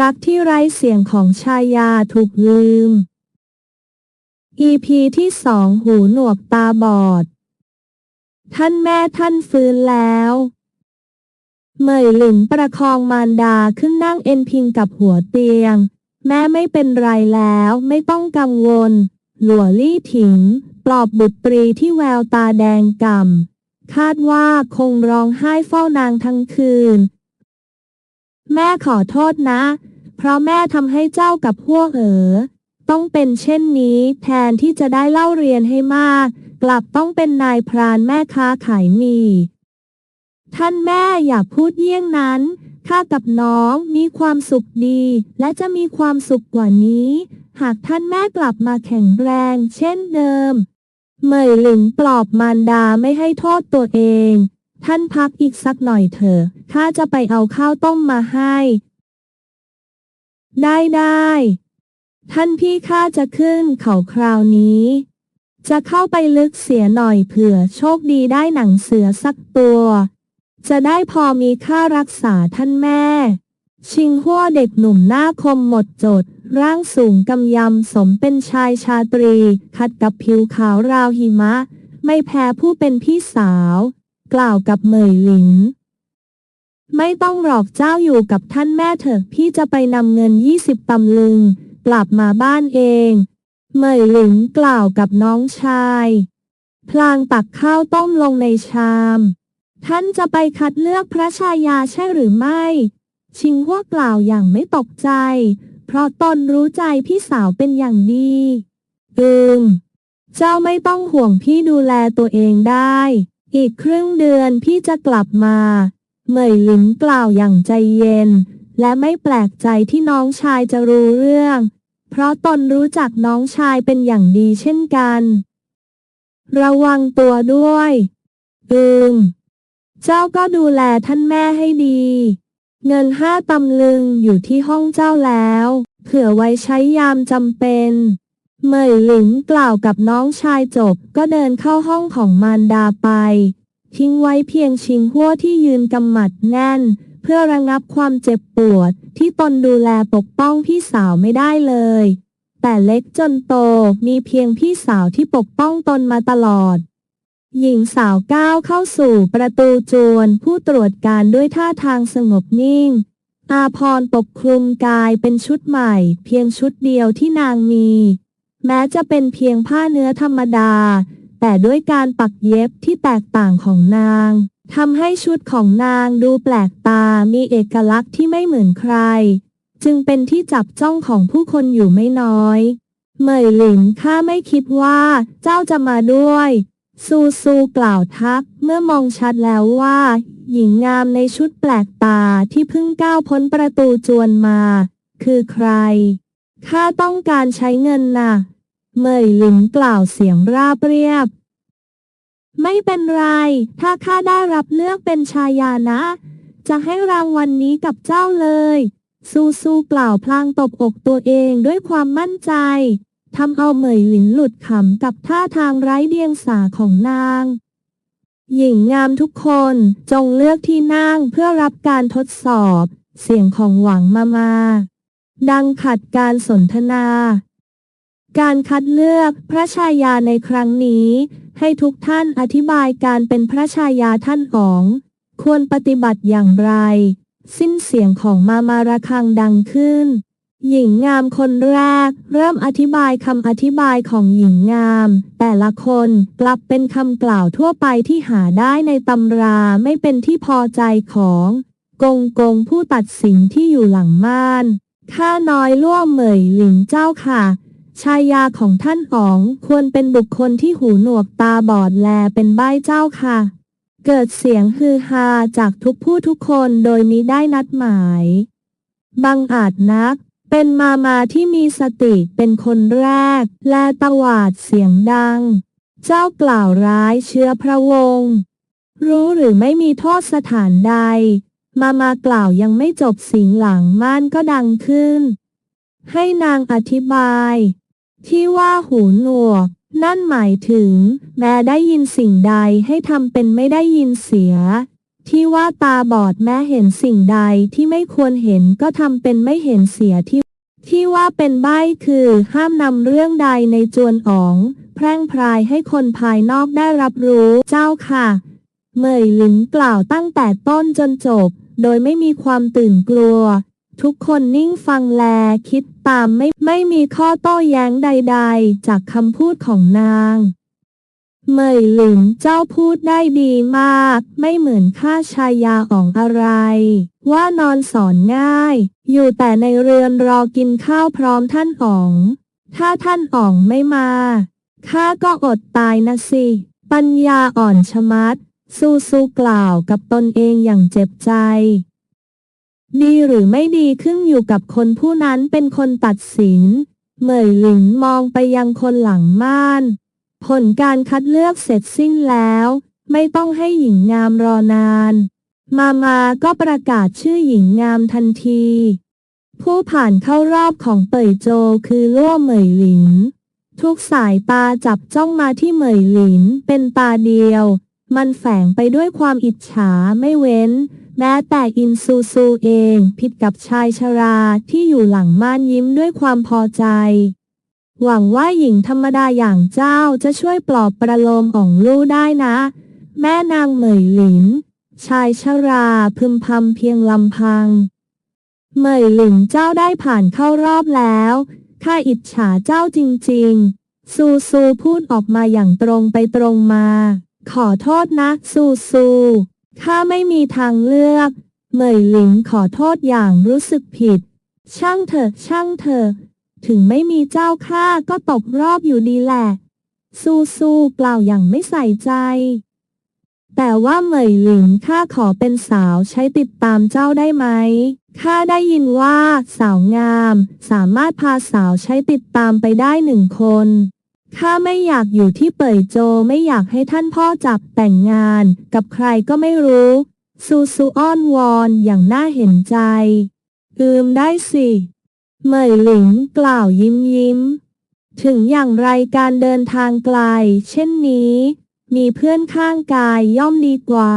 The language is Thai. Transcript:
รักที่ไร้เสียงของชายาถูกลืม EP ที่สองหูหนวกตาบอด ท่านแม่ท่านฟื้นแล้วเหมยหลินประคองมารดาขึ้นนั่งเอ็นพิงกับหัวเตียง แม่ไม่เป็นไรแล้วไม่ต้องกังวล หลัวลี่ถิง ปลอบบุตรีที่แววตาแดงก่ำคาดว่าคงร้องไห้เฝ้านางทั้งคืน แม่ขอโทษนะ เพราะแม่ทำให้เจ้ากับพวกเอ๋อต้องเป็นเช่นนี้แทนที่จะได้เล่าเรียนให้มาก กลับต้องเป็นนายพรานแม่ค้าขายมี ท่านแม่อย่าพูดเยี่ยงนั้นข้ากับน้องมีความสุขดี และจะมีความสุขกว่านี้ หากท่านแม่กลับมาแข็งแรง เช่นเดิม เหมยหลิงปลอบมารดาไม่ให้โทษตัวเอง ท่านพักอีกสักหน่อยเถอะข้าจะไปเอาข้าวต้มมาให้ ได้ได้ ท่านพี่ข้าจะขึ้นเขาคราวนี้ จะเข้าไปลึกเสียหน่อยเผื่อโชคดีได้หนังเสือสักตัว จะได้พอมีค่ารักษาท่านแม่ ชิงหัวเด็กหนุ่มหน้าคมหมดจด ร่างสูงกำยำสมเป็นชายชาตรี คัดกับผิวขาวราวหิมะ ไม่แพ้ผู้เป็นพี่สาว กล่าวกับเหมยหลิน ไม่ต้องหรอกเจ้าอยู่กับท่านแม่เถอะพี่จะไปนำเงินยี่สิบตำลึง กลับมาบ้านเอง เหมยหลินกล่าวกับน้องชาย พลางตักข้าวต้มลงในชาม ท่านจะไปคัดเลือกพระชายาใช่หรือไม่ ชิงหัวกล่าวอย่างไม่ตกใจ เพราะตนรู้ใจพี่สาวเป็นอย่างดีอืมเจ้าไม่ต้องห่วงพี่ดูแลตัวเองได้ อีกครึ่งเดือนพี่จะกลับมา เหมยหลินกล่าวอย่างใจเย็น และไม่แปลกใจที่น้องชายจะรู้เรื่อง เพราะตนรู้จักน้องชายเป็นอย่างดีเช่นกัน ระวังตัวด้วย อืม เจ้าก็ดูแลท่านแม่ให้ดี เงินห้าตำลึงอยู่ที่ห้องเจ้าแล้ว เผื่อไว้ใช้ยามจำเป็น เหมยหลินกล่าวกับน้องชายจบก็เดินเข้าห้องของมารดาไป ทิ้งไว้เพียงชิงหัวที่ยืนกำหมัดแน่น เพื่อระงับความเจ็บปวดที่ตนดูแลปกป้องพี่สาวไม่ได้เลย แต่เล็กจนโตมีเพียงพี่สาวที่ปกป้องตนมาตลอด หญิงสาวก้าวเข้าสู่ประตูจวนผู้ตรวจการด้วยท่าทางสงบนิ่ง อาพรปกคลุมกายเป็นชุดใหม่ เพียงชุดเดียวที่นางมี แม้จะเป็นเพียงผ้าเนื้อธรรมดา แต่ด้วยการปักเย็บที่แตกต่างของนางทำให้ชุดของนางดูแปลกตามีเอกลักษณ์ที่ไม่เหมือนใคร จึงเป็นที่จับจ้องของผู้คนอยู่ไม่น้อย เหมยหลินข้าไม่คิดว่าเจ้าจะมาด้วย ซูซูกล่าวทักเมื่อมองชัดแล้วว่า หญิงงามในชุดแปลกตาที่เพิ่งก้าวพ้นประตูจวนมา คือใคร ข้าต้องการใช้เงินนะ่ะเหมยหลินกล่าวเสียงราบเรียบ ไม่เป็นไร ถ้าข้าได้รับเลือกเป็นชายานะ จะให้รางวัลนนี้กับเจ้าเลย ซูซูกล่าวพลางตบอกตัวเองด้วยความมั่นใจทำเอาเหมยหลินหลุดขำกับท่าทางไร้เดียงสาของนาง หญิงงามทุกคนจงเลือกที่นั่งเพื่อรับการทดสอบ เสียงของหวังมามา ดังขัดการสนทนา การคัดเลือกพระชายาในครั้งนี้ ให้ทุกท่านอธิบายการเป็นพระชายาท่านของ ควรปฏิบัติอย่างไร สิ้นเสียงของมามาระคังดังขึ้น หญิงงามคนแรก เริ่มอธิบายคำอธิบายของหญิงงาม แต่ละคนกลับเป็นคำกล่าวทั่วไปที่หาได้ในตำราไม่เป็นที่พอใจของ กงกงผู้ตัดสินที่อยู่หลังม่าน ข้าน้อยล่วเหมยหลิงเจ้าค่ะ ชายาของท่านอ๋องควรเป็นบุคคลที่หูหนวกตาบอดแลเป็นใบ้เจ้าค่ะ เกิดเสียงฮือฮาจากทุกผู้ทุกคนโดยมิได้นัดหมาย บังอาจนัก เป็นมามาที่มีสติเป็นคนแรก และตวาดเสียงดัง เจ้ากล่าวร้ายเชื้อพระวงศ์รู้หรือไม่มีโทษสถานใด มามากล่าวยังไม่จบสิงหลังม่านก็ดังขึ้น ให้นางอธิบาย ที่ว่าหูหนวก นั่นหมายถึง แม้ได้ยินสิ่งใดให้ทำเป็นไม่ได้ยินเสีย ที่ว่าตาบอดแม้เห็นสิ่งใดที่ไม่ควรเห็นก็ทำเป็นไม่เห็นเสียที่ ที่ว่าเป็นใบ้คือห้ามนำเรื่องใดในจวนอ๋อง แพร่งพรายให้คนภายนอกได้รับรู้เจ้าค่ะ เมยหลินกล่าวตั้งแต่ต้นจนจบ โดยไม่มีความตื่นกลัว ทุกคนนิ่งฟังแลคิดตามไม่ไม่มีข้อโต้แย้งใด ๆ จากคำพูดของนางเหมยหลินเจ้าพูดได้ดีมาก ไม่เหมือนข้าชายาอ่องอะไร ว่านอนสอนง่าย อยู่แต่ในเรือนรอกินข้าวพร้อมท่านอ๋อง ถ้าท่านอ๋องไม่มาข้าก็อดตายนะสิ ปัญญาอ่อนชะมัด สู้สู้กล่าวกับตนเองอย่างเจ็บใจ ดีหรือไม่ดีขึ้นอยู่กับคนผู้นั้นเป็นคนตัดสิน เหมยหลินมองไปยังคนหลังม่าน ผลการคัดเลือกเสร็จสิ้นแล้ว ไม่ต้องให้หญิงงามรอนาน มามาก็ประกาศชื่อหญิงงามทันที ผู้ผ่านเข้ารอบของเป่ยโจคือล่วเหมยหลินทุกสายตาจับจ้องมาที่เหมยหลินเป็นตาเดียว มันแฝงไปด้วยความอิจฉาไม่เว้น แม้แต่อินซูซูเองผิดกับชายชราที่อยู่หลังม่านยิ้มด้วยความพอใจ หวังว่าหญิงธรรมดาอย่างเจ้าจะช่วยปลอบประโลมอ่องลู่ได้นะ แม่นางเหมยหลิน ชายชราพึมพำเพียงลำพัง เหมยหลินเจ้าได้ผ่านเข้ารอบแล้วข้าอิจฉาเจ้าจริงๆ ซูซูพูดออกมาอย่างตรงไปตรงมา ขอโทษนะ ซูซูข้าไม่มีทางเลือกเหมยหลินขอโทษอย่างรู้สึกผิด ช่างเถอะ ช่างเถอะ ถึงไม่มีเจ้าข้าก็ตกรอบอยู่ดีแหละ ซูซูกล่าวอย่างไม่ใส่ใจ แต่ว่าเหมยหลินข้าขอเป็นสาวใช้ติดตามเจ้าได้ไหมข้าได้ยินว่าสาวงาม สามารถพาสาวใช้ติดตามไปได้หนึ่งคน ข้าไม่อยากอยู่ที่เป่ยโจไม่อยากให้ท่านพ่อจับแต่งงาน กับใครก็ไม่รู้ ซูซูอ้อนวอนอย่างน่าเห็นใจ อืมได้สิเหมยหลิงกล่าวยิ้มยิ้ม ถึงอย่างไรการเดินทางไกล เช่นนี้ มีเพื่อนข้างกายย่อมดีกว่า